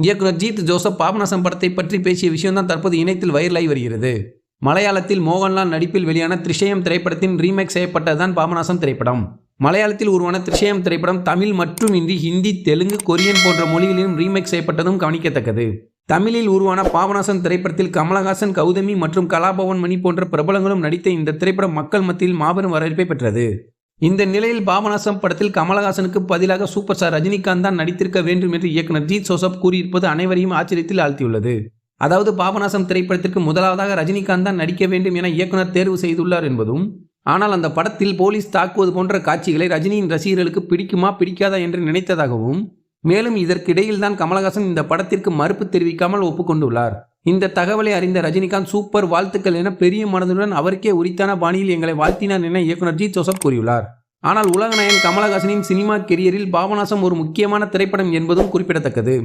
இயக்குனர் ஜீத் ஜோசப் பாபநாசம் படத்தை பற்றி பேசிய விஷயம்தான் தற்போது இணையத்தில் வைரலாகி வருகிறது. மலையாளத்தில் மோகன்லால் நடிப்பில் வெளியான திரிஷயம் திரைப்படத்தின் ரீமேக் செய்யப்பட்டதுதான் பாபநாசம் திரைப்படம். மலையாளத்தில் உருவான திரிஷயம் திரைப்படம் தமிழ் மற்றும் இன்றி ஹிந்தி தெலுங்கு கொரியன் போன்ற மொழிகளிலும் ரீமேக் செய்யப்பட்டதும் கவனிக்கத்தக்கது. தமிழில் உருவான பாபநாசம் திரைப்படத்தில் கமலஹாசன் கௌதமி மற்றும் கலாபவன் மணி போன்ற பிரபலங்களும் நடித்த இந்த திரைப்படம் மக்கள் மத்தியில் மாபெரும் வரவேற்பை பெற்றது. இந்த நிலையில் பாபநாசம் படத்தில் கமலஹாசனுக்கு பதிலாக சூப்பர் ஸ்டார் ரஜினிகாந்த் தான் நடித்திருக்க வேண்டும் என்று இயக்குனர் ஜீத் சோசப் கூறியிருப்பது அனைவரையும் ஆச்சரியத்தில் ஆழ்த்தியுள்ளது. அதாவது பாபநாசம் திரைப்படத்திற்கு முதலாவதாக ரஜினிகாந்த் தான் நடிக்க வேண்டும் என இயக்குனர் தேர்வு செய்துள்ளார் என்பதும் ஆனால் அந்த படத்தில் போலீஸ் தாக்குவது போன்ற காட்சிகளை ரஜினியின் ரசிகர்களுக்கு பிடிக்குமா பிடிக்காதா என்று நினைத்ததாகவும் மேலும் இதற்கிடையில் தான் கமலஹாசன் இந்த படத்திற்கு மறுப்பு தெரிவிக்காமல் ஒப்புக்கொண்டுள்ளார். இந்த தகவலை அறிந்த ரஜினிகாந்த் சூப்பர் வாழ்த்துக்கள் என பெரிய மனதுடன் அவருக்கே உரித்தான பாணியில் எங்களை வாழ்த்தினார் என இயக்குனர் ஜி ஜோசப் கூறியுள்ளார். ஆனால் உலகநாயகன் கமலஹாசனின் சினிமா கெரியரில் பாபநாசம் ஒரு முக்கியமான திரைப்படம் என்பதும் குறிப்பிடத்தக்கது.